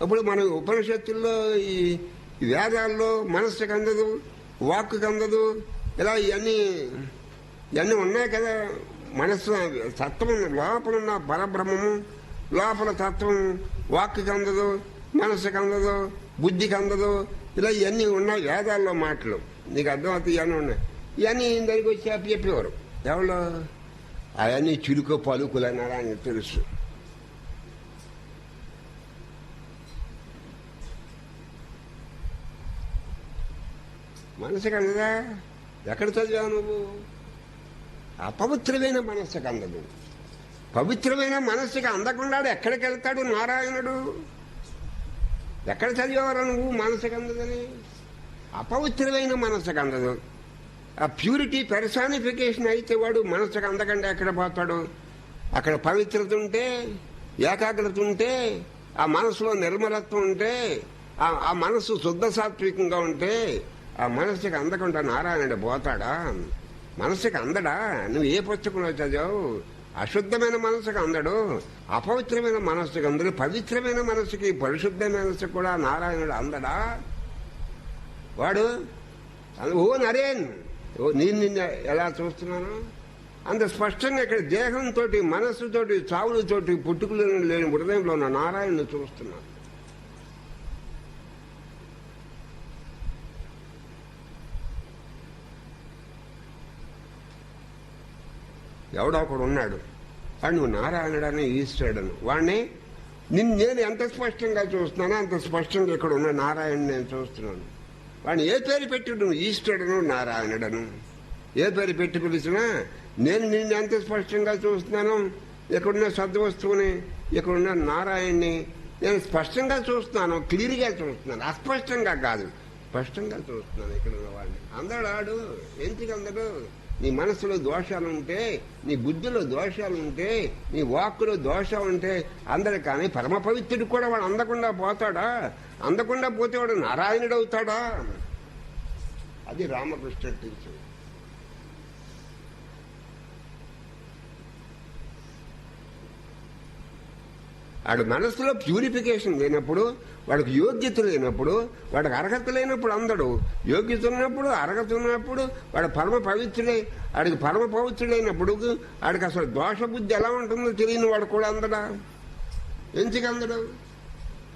అప్పుడు మన ఉపనిషత్తుల్లో ఈ వేదాల్లో మనస్సుకు అందదు వాక్కు అందదు ఇలా ఇవన్నీ ఇవన్నీ ఉన్నాయి కదా. మనస్సు తత్వం లోపల ఉన్న పరబ్రహ్మము లోపల తత్వం వాక్కు అందదు మనస్సుకి అందదు బుద్ధికి అందదు ఇలా ఇవన్నీ ఉన్నాయి వేదాల్లో మాటలు. నీకు అర్థమవుతాయి ఇవన్నీ ఉన్నాయి. ఇవన్నీ దగ్గరికి వచ్చి చెప్పి చెప్పేవారు ఎవరు? అవన్నీ చిలుక పలుకులు అన్నారా అని తెలుసు. మనసు కందదా ఎక్కడ చదివావు నువ్వు? అపవిత్రమైన మనస్సుకు అందదు పవిత్రమైన మనస్సుకి అందకుండా ఎక్కడికి వెళ్తాడు నారాయణుడు? ఎక్కడ చదివేవారా నువ్వు మనసుకు అందదని అపవిత్రమైన మనసుకు అందదు ఆ ప్యూరిటీ పెర్సానిఫికేషన్ అయితే వాడు మనసుకు అందకుండా ఎక్కడ పోతాడు? అక్కడ పవిత్రత ఉంటే ఏకాగ్రత ఉంటే ఆ మనసులో నిర్మలత్వం ఉంటే ఆ- ఆ మనసు శుద్ధ సాత్వికంగా ఉంటే ఆ మనసుకి అందకుండా నారాయణుడు పోతాడా? మనసుకి అందడా? నువ్వు ఏ పుస్తకంలో చదివావు? అశుద్ధమైన మనసుకు అందడు. అపవిత్రమైన మనసుకు అందడు. పవిత్రమైన మనసుకి పరిశుద్ధమైన మనసుకు కూడా నారాయణుడు అందడా? వాడు? ఓ నరేన్! ఓ నేను నిన్న ఎలా చూస్తున్నాను? అంత స్పష్టంగా ఇక్కడ దేహంతో మనస్సుతోటి చావులతోటి పుట్టుకులు లేని హృదయంలో ఉన్న నారాయణను చూస్తున్నాను. ఎవడో ఒకడు ఉన్నాడు. వాడు నువ్వు నారాయణుడని ఈశ్వరుడని. వాడిని నిన్ను నేను ఎంత స్పష్టంగా చూస్తున్నానో అంత స్పష్టంగా ఇక్కడ ఉన్న నారాయణ నేను చూస్తున్నాను. వాడిని ఏ పేరు పెట్టి నువ్వు ఈశ్వరుడను నారాయణుడను? ఏ పేరు పెట్టి పిలిచినా నేను నిన్ను ఎంత స్పష్టంగా చూస్తున్నాను? ఇక్కడున్న సద్వస్తువుని ఇక్కడున్న నారాయణ్ణి నేను స్పష్టంగా చూస్తున్నాను క్లియర్గా చూస్తున్నాను. అస్పష్టంగా కాదు. స్పష్టంగా చూస్తున్నాను ఇక్కడ ఉన్న వాళ్ళని. అందడు ఆడు ఎందుకు అందడు నీ మనసులో దోషాలు ఉంటే నీ బుద్ధిలో దోషాలు ఉంటే నీ వాక్కులో దోషం ఉంటే అందరు కానీ పరమ పవిత్రుడు కూడా వాడు అందకుండా పోతాడా? అందకుండా పోతే వాడు నారాయణుడు అవుతాడా? అది రామకృష్ణ టీచర్ వాడు మనసులో ప్యూరిఫికేషన్ లేనప్పుడు వాడికి యోగ్యత లేనప్పుడు వాడికి అర్హత లేనప్పుడు అందడు. యోగ్యత ఉన్నప్పుడు అర్హత ఉన్నప్పుడు వాడు పరమ పవిత్రుడే. వాడికి పరమ పవిత్రుడైనప్పుడు వాడికి అసలు దోష బుద్ధి ఎలా ఉంటుందో తెలియని వాడు కూడా అందడా? ఎందుకు అందడు?